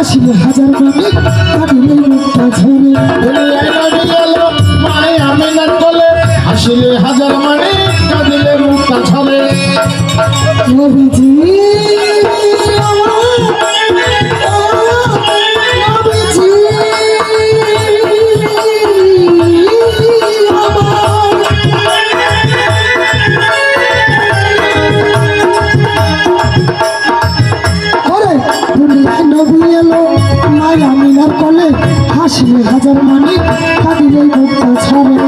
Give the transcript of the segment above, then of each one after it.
আসলে হাজার মানে কাটিলে মুখটা ঝরে মানে আমি আসলে হাজার মানে কাটিলে মুখটা ঝরে নবীজি হাজার মানে তাদের এই ছাড়ে।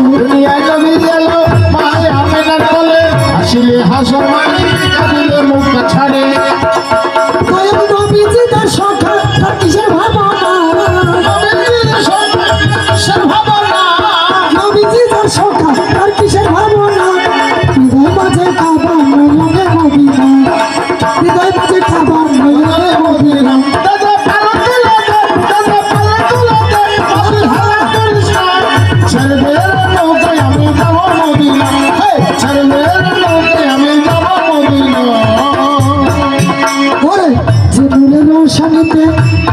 শানিতে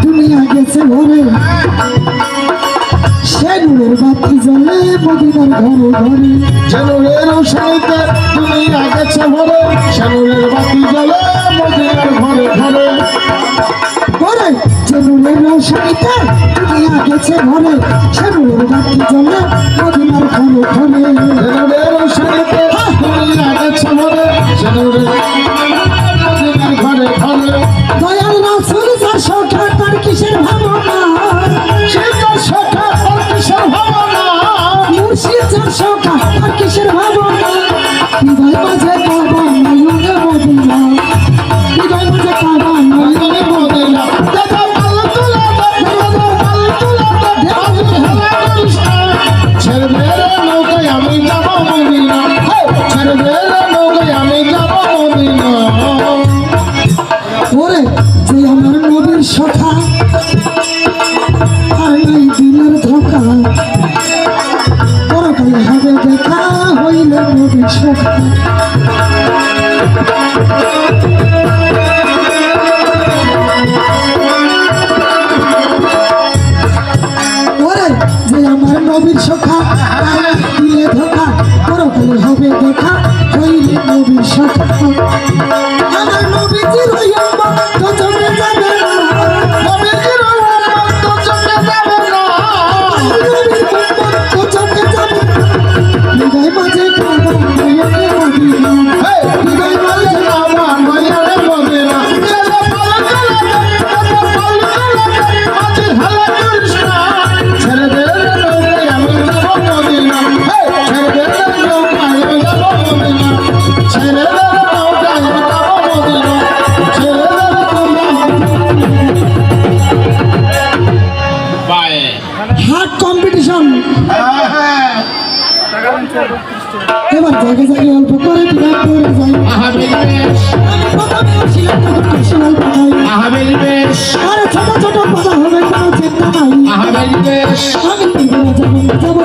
দুনিয়া গেছে ঘরে সেনুরের বাতি জ্বলে মদিনার ঘরে ঘরে সেনুরের শানিতে দুনিয়া গেছে ঘরে সেনুরের বাতি জ্বলে মদিনার ঘরে ঘরে ঘরে ঘরে প্রেমের সখা আর নাই দিনের ধোকা। পরকাল হবে দেখা হইলে নবীর সখা আমার ধোকা। পরকাল হবে দেখা হইলে নবীর হার্ট কম্পিটিশন এবার জায়গা জায়গায় অল্প করে ছোট ছোট আমি জীবনে যাব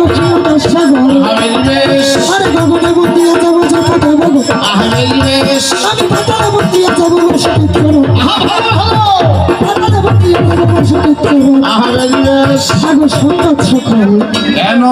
যাব আমি পাতালে ভর্তি যাব না সঠিক করো পাতালে ভর্তি যাব না সঠিক কেন?